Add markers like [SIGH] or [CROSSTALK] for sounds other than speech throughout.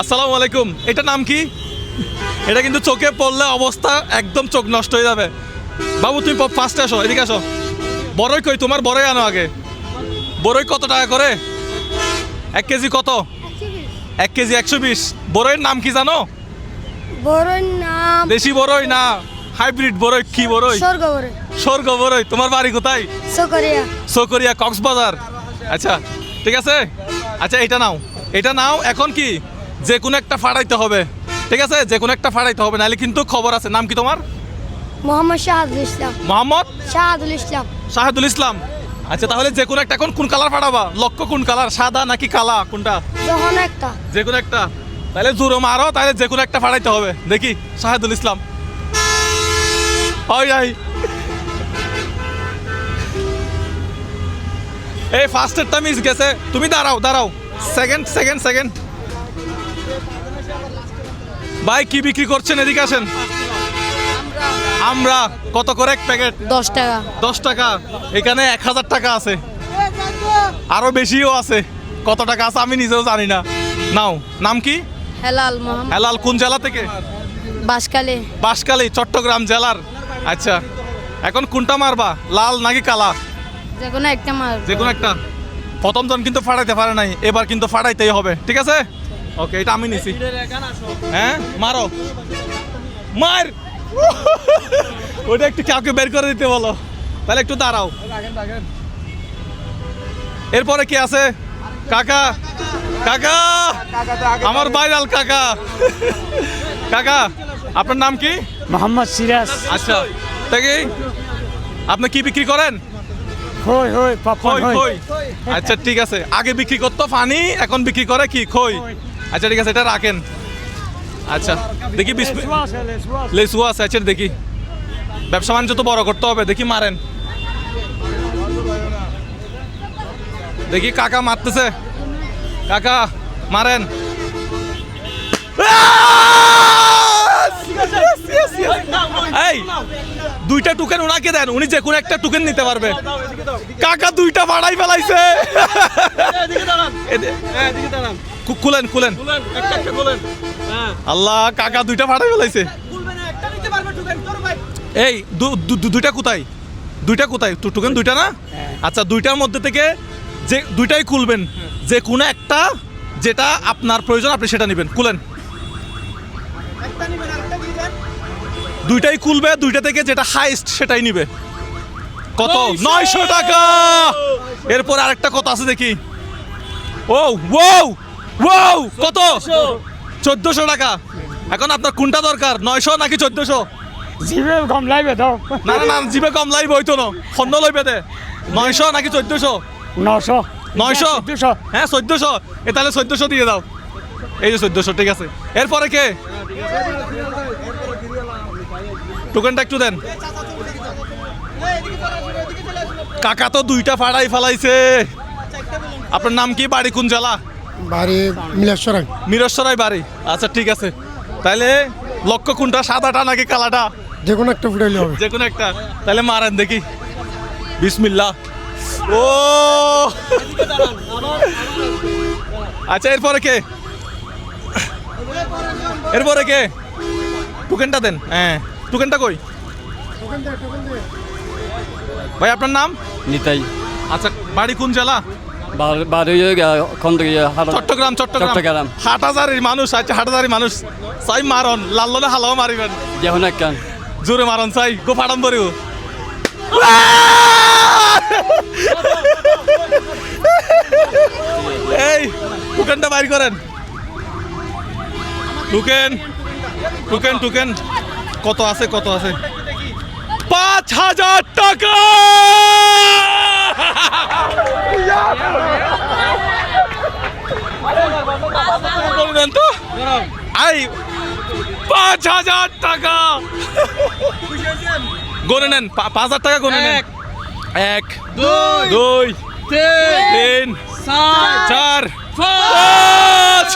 আসসালামু আলাইকুম। এটা নাম কি? এটা কিন্তু চোখে পড়লে অবস্থা একদম চোখ নষ্ট হয়ে যাবে। বাবু তুমি ফার্স্টে আসো এদিকে আসো। বড়ই কই? তোমার বড়ই আনো আগে। বড়ই কত টাকা করে? এক কেজি কত? এক কেজি একশো বিশ। বড়ইয়ের নাম কি জানো? দেশি বড়ই না হাইব্রিড বড়ই কি বড়ই? স্বর্গ বড় স্বর্গ বড়ই। তোমার বাড়ি কোথায়? সকরিয়া সকরিয়া কক্সবাজার। আচ্ছা ঠিক আছে? আচ্ছা এটা নাও। এটা নাও এখন কি? যে কোনো একটা ফাড়াইতে হবে। ঠিক আছে? যে কোনো একটা ফাড়াইতে হবে নাহলে কিন্তু খবর আছে। নাম কি তোমার? মোহাম্মদ শাহাদুল ইসলাম। মোহাম্মদ? শাহাদুল ইসলাম। শাহাদুল ইসলাম। আচ্ছা তাহলে যে কোনো একটা এখন কোন কালার ফাড়াবা? লক্ষ্য কোন কালার? সাদা নাকি কালা? কোনটা? যখন একটা। যে কোনো একটা। তাহলে জোরো মারো তাহলে যে কোনো একটা ফাড়াইতে হবে। দেখি শাহাদুল ইসলাম। ওই আই এই ফার্স্টেরটা মিস গেছে। তুমি দাঁড়াও দাঁড়াও। সেকেন্ড সেকেন্ড সেকেন্ড ভাই কি বিক্রি করছেন? এদিকে আসেন। আমরা কত করে এক প্যাকেট? দশ টাকা। দশ টাকা। এখানে এক হাজার টাকা আছে। আরও বেশিও আছে। কত টাকা আছে আমি নিজেও জানি না। নাও নাম কি? হেলাল হেলাল কোন জেলা থেকে? বাসকালে বাঁশখালী চট্টগ্রাম জেলার। আচ্ছা। এখন কোনটা মারবা? লাল নাকি কালা? যে কোনো একটা মার যে কোনো একটা। প্রথম জন কিন্তু ফাটাইতে পারে নাই এবার কিন্তু ফাটাইতেই হবে। ঠিক আছে? ওকে এটা আমি নিছি। হ্যাঁ? মারো। মার! [LAUGHS] ওটা একটু কাউকে বের করে দিতে বলো। তাহলে একটু দাঁড়াও। এরপরে কি আছে? কাকা। কাকা! আমার ভাইরাল কাকা। [LAUGHS] কাকা আপনার নাম কি? মোহাম্মদ সিরাজ। আচ্ছা। তাকে আপনি কি বিক্রি করেন? হই হই পপকর্ন খই হই খই। আচ্ছা ঠিক আছে। আগে বিক্রি করতো পানি এখন বিক্রি করে কি? খই। আচ্ছা ঠিক আছে এটা রাখেন। আচ্ছা দেখি লেসু আছে আচ্ছা দেখি। ব্যবসা বাণিজ্য তো বড় করতে হবে দেখি মারেন। দেখি কাকা মারতেছে। কাকা মারেন। এই দুইটা টুকেন ওনাকে দেন উনি যে কোনো একটা টুকেন নিতে পারবে। কাকা দুইটা বাড়াই ফেলাইছে। এদে- কু- খুলেন খুলেন আল্লাহ কাকা দুইটা ফাটাই ফেলাইছে। এই দুইটা কোথায় দুইটা কোথায় টুকেন দুইটা না? আচ্ছা দুইটার মধ্যে থেকে যে দুইটাই খুলবেন যে কোনো একটা যেটা আপনার প্রয়োজন আপনি সেটা নেবেন। খুলেন দুইটাই খুলবে দুইটা থেকে যেটা হাইস্ট সেটাই নিবে। কত? নয়শো। টাকা! এরপর আরেকটা কত আছে দেখি। ও ওও ওও কত? চোদ্দশো টাকা। এখন আপনার কোনটা দরকার? নয়শো নাকি চোদ্দশো? জিবে কম লাইবে দাও। না না না জিবে কম লাইব হইতো না। খন্ন লইবে দে নয়শো নাকি চোদ্দশো? নশো নয়শো? হ্যাঁ চোদ্দশো। এ তাহলে চোদ্দশো দিয়ে দাও। এই যে চোদ্দশো ঠিক আছে। এরপরে কে? টোকেনটা একটু দেন। কাকা তো দুইটা ফাড়াই ফেলাইছে। আপনার নাম কি? বাড়ি কোন জেলা? বাড়ি মিলেশ্বরাং মিরসরাই বাড়ি। আচ্ছা ঠিক আছে। তাহলে লক্ষ্য কোনটা? সাদাটা নাকি কালাটা? যে কোনো একটা ফুটাইলে হবে। যে কোনো একটা। তাহলে মারেন দেখি। বিসমিল্লাহ। ও! আচ্ছা এরপরে কে? এরপরে কে? টুকেনটা দেন। হ্যাঁ। টুকেনটা কই? ভাই আপনার নাম? নিতাই। আচ্ছা বাড়ি কোন জেলা? বারোই খন্দকি চট্টগ্রাম চট্টগ্রাম। চট্টগ্রাম। হাটাজারির মানুষ হাটাজারির মানুষ। চাই মারন লাল্লনে হালাও মারিবেন। যেমন একটা জোরে মারন চাই গো ফাটাম পরিব এই টুকেনটা বাইর করেন। টুকেন টুকেন টুকেন কত আছে কত আছে? পাঁচ হাজার টাকা! বলবেন তো আই পাঁচ হাজার টাকা। গনে নেন পাঁচ হাজার টাকা গনে নেন। এক দুই তিন চার পাঁচ।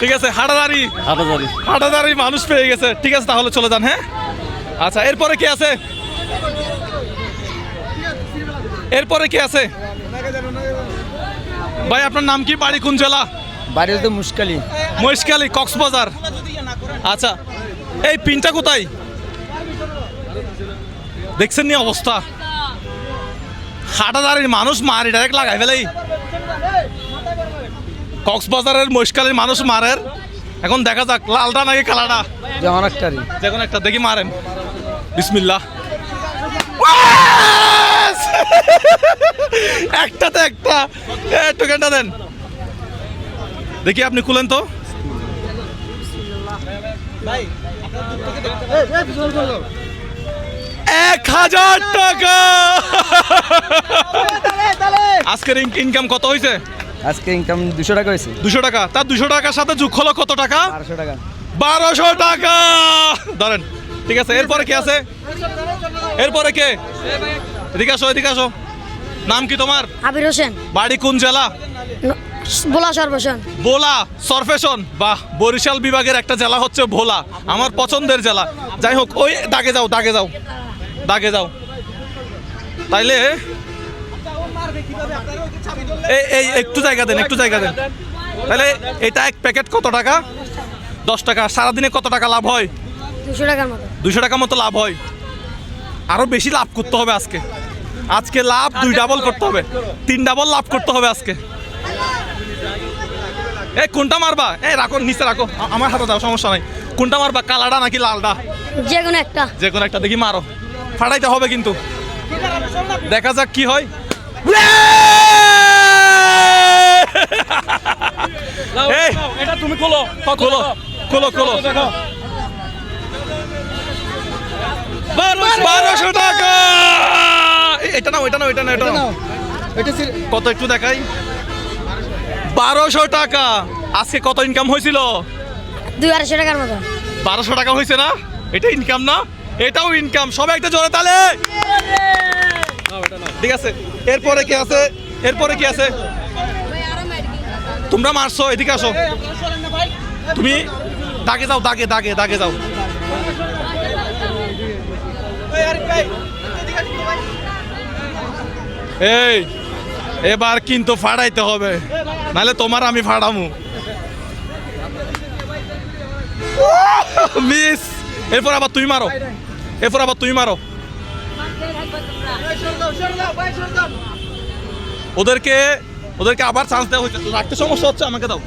ঠিক আছে হাটাদারি। হাটাজারি হাটাদারি মানুষ পেয়ে গেছে। ঠিক আছে তাহলে চলে যান হ্যাঁ? আচ্ছা এরপরে কি আছে? এরপরে কি আছে? ভাই আপনার নাম কি? বাড়ি কোন জেলা? বাড়ি তো মুশকালি। মহেশখালী কক্সবাজার। আচ্ছা এই পিনটা কোথায়? দেখছেন নি অবস্থা? হাটাদারির মানুষ মারি ডাইরেক্ট লাগাই ফেলেই কক্সবাজারের মহেশখালীর মানুষ মারের এখন দেখা যাক লালটা নাকি কালাটা? যেমন একটারই। দেখুন একটা দেখি মারেন। বিসমিল্লাহ। একটাতে একটা। এ, টোকেনটা দেন। দেখি আপনি খুলেন তো। এক হাজার টাকা। আজকের ইনকাম কত হয়েছে আজকে ইনকাম দুশো টাকা হয়েছে দুশো টাকা। তার দুশো টাকার সাথে যোগ হলো কত টাকা? বারোশো টাকা। বারোশো টাকা। ধরেন। ঠিক আছে এরপরে কে আছে? এরপরে কে? এদিকে আসো এদিকে আসো। নাম কি তোমার? আবির হোসেন। বাড়ি কোন জেলা? বোলা সর্বসন ভোলা সরফেশন বাহ বরিশাল বিভাগের একটা জেলা হচ্ছে ভোলা। আমার পছন্দের জেলা। যাই হোক ওই দাগে যাও দাগে যাও। দাগে যাও। তাইলে এই এই একটু জায়গা দেন একটু জায়গা দেন। তাহলে এটা এক প্যাকেট কত টাকা? দশ টাকা। সারাদিনে কত টাকা লাভ হয়? দুশো টাকার মতো। দুশো টাকা মতো লাভ হয়। আরও বেশি লাভ করতে হবে আজকে। আজকে লাভ দুই ডাবল করতে হবে। তিন ডাবল লাভ করতে হবে আজকে। এ কোনটা মারবা? এ রাখো নিচে রাখো। আমার হাতে দাও সমস্যা নাই। কোনটা মারবা কালাডা নাকি লালডা? যে কোনো একটা। যে কোনো একটা দেখি মারো। ফাটাইতে হবে কিন্তু। দেখা যাক কি হয়। এই, এটা তুমি খোলো খোলো খোলো খোলো। বারোশো টাকা! এটা নাও এটা নাও এটা নাও এটা নাও। কত একটু দেখাই? বারোশো টাকা। আজকে কত ইনকাম হয়েছিল? দুই আড়াইশো টাকার মতো। বারোশো টাকা হয়েছে না? এটা ইনকাম না? এটাও ইনকাম সবাই একটা জোরে তালে। ঠিক আছে। এরপরে কি আছে? এরপরে কি আছে? তোমরা মারছো এদিকে আসো। তুমি দাগে যাও দাগে দাগে দাগে যাও। এই এবার কিন্তু ফাড়াইতে হবে। নাহলে তোমার আমি ফাড়ামু। মিস এরপর আবার তুই মারো। এরপর আবার তুই মারো। ওদেরকে ওদেরকে আবার চান্স দেওয়া হয়েছে। রাখতে সমস্যা হচ্ছে আমাকে দাও।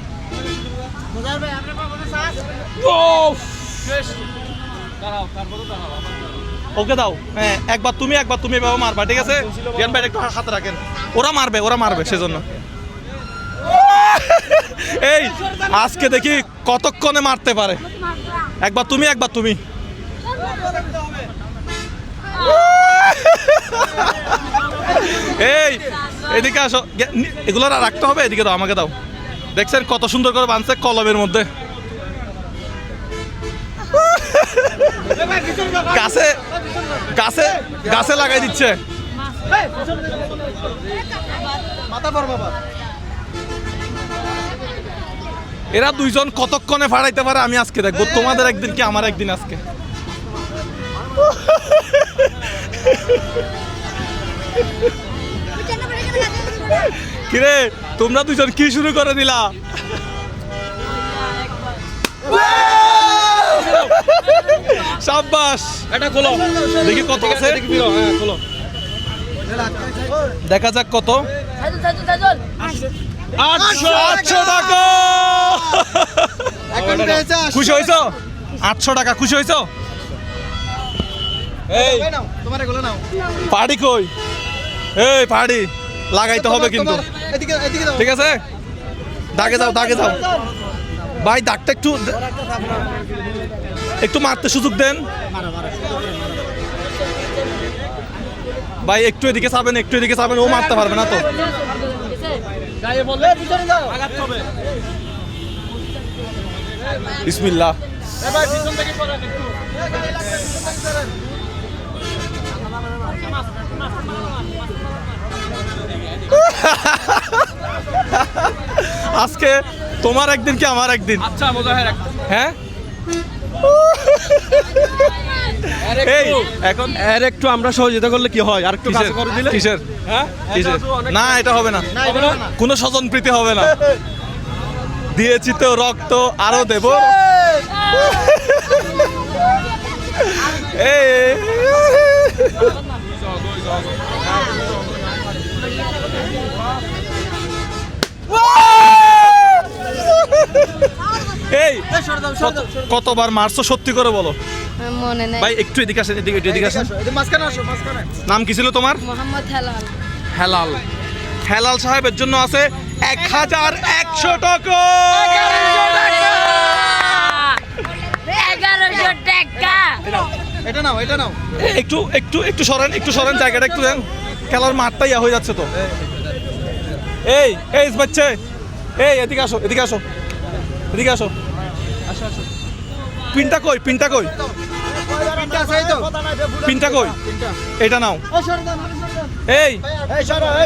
উফ! ওকে দাও। হ্যাঁ একবার তুমি একবার তুমি বাবা মারবা, ঠিক আছে? রিয়ান ভাই একটু হাতে রাখেন। ওরা মারবে ওরা মারবে সেজন্য। এই, আজকে দেখি কতক্ষণে মারতে পারে। একবার তুমি একবার তুমি। এই, এদিকে আসো। এগুলো রাখতে হবে, এদিকে দাও, আমাকে দাও। দেখছেন কত সুন্দর করে বানছে কলমের মধ্যে। গাছে গাছে গাছে লাগাই দিচ্ছে। এরা দুইজন কতক্ষণে ফাড়াইতে পারে আমি আজকে দেখব। তোমাদের একদিন কি আমার একদিন আজকে? কিরে তোমরা দুজন কি শুরু করে দিলা? সাব্বাস। এটা খোলো। দেখি কত আছে হ্যাঁ খোলো। দেখা যাক কত। আটশো আটশো টাকা। খুশি হয়েছো? আটশো টাকা খুশি হয়েছো? এই। পাড়ি কই? এই পাড়ি। লাগাইতে হবে কিন্তু। ঠিক আছে? দাগে যাও দাগে যাও। ভাই দাগটা একটু একটু মারতে সুযোগ দেন। ভাই একটু এদিকে চাবেন একটু এদিকে চাবেন ও মারতে পারবে না তো। বিসমিল্লাহ। আজকে তোমার একদিন কি আমার একদিন? আচ্ছা হ্যাঁ? এই এখন এর একটু আমরা সহযোগিতা করলে কি হয়? আর একটু কাজ করে দিলে? কিসের? হ্যাঁ? কিসের? না এটা হবে না। কোনো স্বজন প্রীতি হবে না। দিয়েছি তো রক্ত আরও দেব। এই। এই কতবার মারছো সত্যি করে বলো? মনে নেই। ভাই একটু এদিকে আসেন এদিকে এদিকে আসেন। নাম কি ছিল তোমার? মোহাম্মদ হেলাল। হেলাল। হেলাল সাহেবের জন্য আছে এক হাজার একশো টাকা। এগারোশো টাকা। এ, একটু একটু একটু সরেন একটু সরেন জায়গাটা একটু দেন। খেলার মাঠটা ইয়া হয়ে যাচ্ছে তো। এই এই বাচ্চা। এই এদিকে আসো এদিকে আসো। এদিকে আসো। পিনটা কই পিনটা কই? পিনটা কই? এটা নাও। এই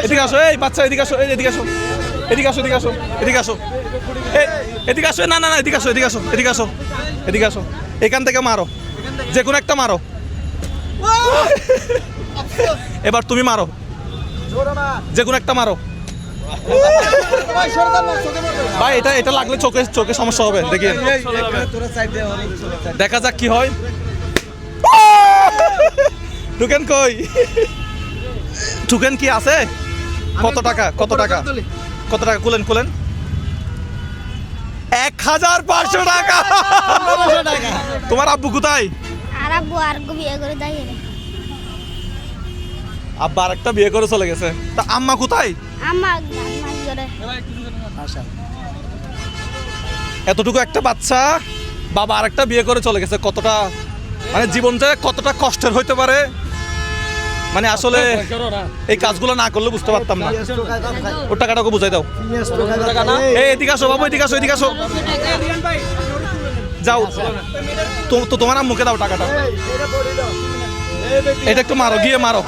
এদিকে আসো এই বাচ্চা এদিকে আসো এই এদিকে আসো। এদিকে আসো এদিকে আসো এদিকে আসো। এদিকে আসো না না না এদিকে আসো এদিকে আসো এদিকে আসো এদিকে আসো। এখান থেকে মারো। যে কোনো একটা মারো। এবার তুমি মারো। যে কোনো একটা মারো। ভাই, এটা এটা লাগলে চোখে চোখে সমস্যা হবে, দেখি। দেখা যাক কি হয়। টুকেন কই? কি আছে? কত টাকা? কত টাকা? কত টাকা? কুলেন কুলেন। এক হাজার পাঁচশো টাকা। তোমার আব্বু কোথায়? আর আব্বু আর বিয়ে করে আব্বা আরেকটা বিয়ে করে চলে গেছে। তা আম্মা কোথায়? করে এতটুকু একটা বাচ্চা বাবা আরেকটা বিয়ে করে চলে গেছে কতটা মানে জীবনটা কতটা কষ্টের হইতে পারে? মানে আসলে এই কাজগুলো না করলে বুঝতে পারতাম না। ওর টাকাটাকে বুঝাই দাও। এই এদিকে আসো বাবু এদিকে আসো এদিকে আসো। যাও। তো- তো তোমার মুখে দাও টাকাটা। এটা একটু মারো গিয়ে মারো।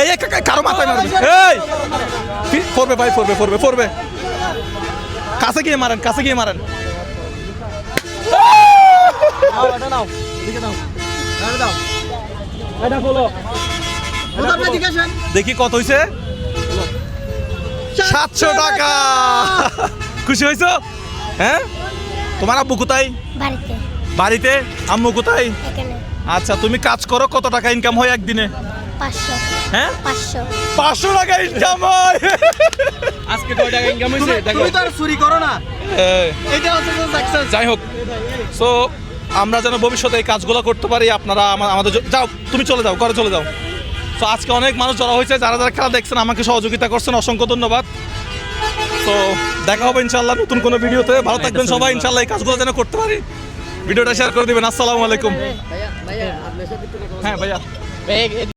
এই কারও মাথায় মারবে। এই! পড়বে ভাই পড়বে পড়বে পড়বে কাছে গিয়ে মারেন কাছে গিয়ে মারেন। দেখি কত হইছে? সাতশো টাকা। খুশি হয়েছো হ্যাঁ? তোমার আব্বু কোথায়? বাড়িতে। বাড়িতে? আম্মু কোথায়? আচ্ছা তুমি কাজ করো কত টাকা ইনকাম হয় একদিনে? পাঁচশো। হ্যাঁ? পাঁচশো। পাঁচশো টাকা ইনকাম হয়। আজকে কয় টাকা ইনকাম হয়েছে? দেখো। এই, যাই হোক সো আমরা যেন ভবিষ্যতে এই কাজগুলো করতে পারি আপনারা আমাদের যাও তুমি চলে যাও ঘরে চলে যাও। তো আজকে অনেক মানুষ জড়ো হয়েছে যারা যারা খেলা দেখছেন আমাকে সহযোগিতা করছেন অসংখ্য ধন্যবাদ। তো দেখা হবে ইনশাল্লাহ নতুন কোনো ভিডিওতে। ভালো থাকবেন সবাই ইনশাল্লাহ এই কাজগুলো যেন করতে পারি। ভিডিওটা শেয়ার করে দিবেন। আসসালামু আলাইকুম। হ্যাঁ ভাইয়া